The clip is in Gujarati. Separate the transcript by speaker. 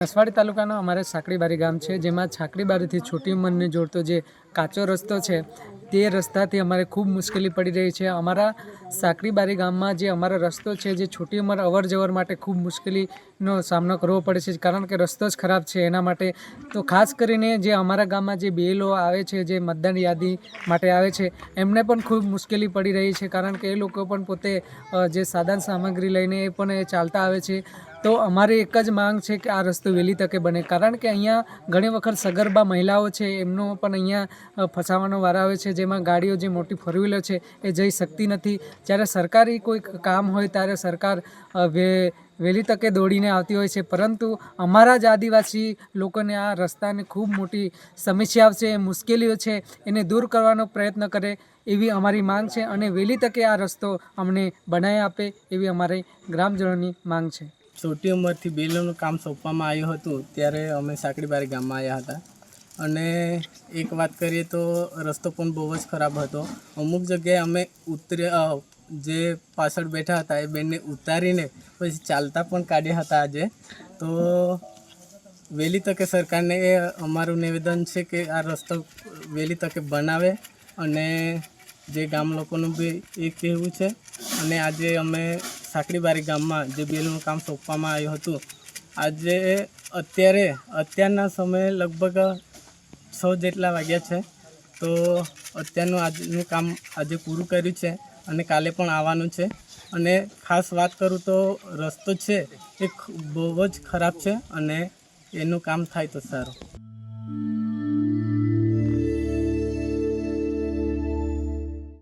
Speaker 1: નસવાડી તાલુકાનો અમારે સાંકડીબારી ગામ છે, જેમાં છાકડીબારીથી છોટી ઉંમરને જોડતો જે કાચો રસ્તો છે તે રસ્તાથી અમારે ખૂબ મુશ્કેલી પડી રહી છે. અમારા સાંકડીબારી ગામમાં જે અમારો રસ્તો છે, જે છોટી ઉંમર અવર જવર માટે ખૂબ મુશ્કેલીનો સામનો કરવો પડે છે, કારણ કે રસ્તો જ ખરાબ છે એના માટે. તો ખાસ કરીને જે અમારા ગામમાં જે બેલો આવે છે, જે મતદાન યાદી માટે આવે છે, એમને પણ ખૂબ મુશ્કેલી પડી રહી છે, કારણ કે એ લોકો પણ પોતે જે સાધન સામગ્રી લઈને એ પણ એ ચાલતા આવે છે. તો અમારી એક જ માંગ છે કે આ રસ્તો વહેલી તકે બને, કારણ કે અહીંયા ઘણી વખત સગર્ભા મહિલાઓ છે, એમનો પણ અહીંયા ફસાવાનો વાર આવે છે જેમાં ગાડીઓ જે મોટી ફોર વ્હીલર છે એ જઈ શકતી નથી. જ્યારે સરકારી કોઈ કામ હોય ત્યારે સરકાર વે, વહેલી તકે દોડીને આવતી હોય છે. પરંતુ અમારા જ આદિવાસી લોકોને આ રસ્તાની ખૂબ મોટી સમસ્યાઓ છે, મુશ્કેલીઓ છે, એને દૂર કરવાનો પ્રયત્ન કરે એવી અમારી માંગ છે અને વહેલી તકે આ રસ્તો અમને બનાવી આપે એવી અમારી ગ્રામજનોની માંગ છે.
Speaker 2: છોટી ઉંમરથી બિલોનું કામ સોંપવામાં આવ્યું હતું, ત્યારે અમે સાંકડીબારી ગામમાં આવ્યા હતા. અને એક વાત કરીએ તો રસ્તો પણ બહુ જ ખરાબ હતો. અમુક જગ્યાએ અમે ઉતરે જે પાછળ બેઠા હતા એ બેનને ઉતારીને પછી ચાલતા પણ કાઢ્યા હતા આજે. તો વહેલી તકે સરકારને એ અમારું નિવેદન છે કે આ રસ્તો વહેલી તકે બનાવે અને જે ગામ લોકોનું બી એ કહેવું છે. અને આજે અમે સાંકડીબારી ગામમાં જે બિલનું કામ સોંપવામાં આવ્યું હતું. આજે અત્યારે, અત્યારના સમયે લગભગ છ જેટલા વાગ્યા છે. તો અત્યારનું આજનું કામ આજે પૂરું કર્યું છે અને કાલે પણ આવવાનું છે. અને ખાસ વાત કરું તો રસ્તો છે, એ બહુ જ ખરાબ છે અને એનું કામ થાય તો સારું.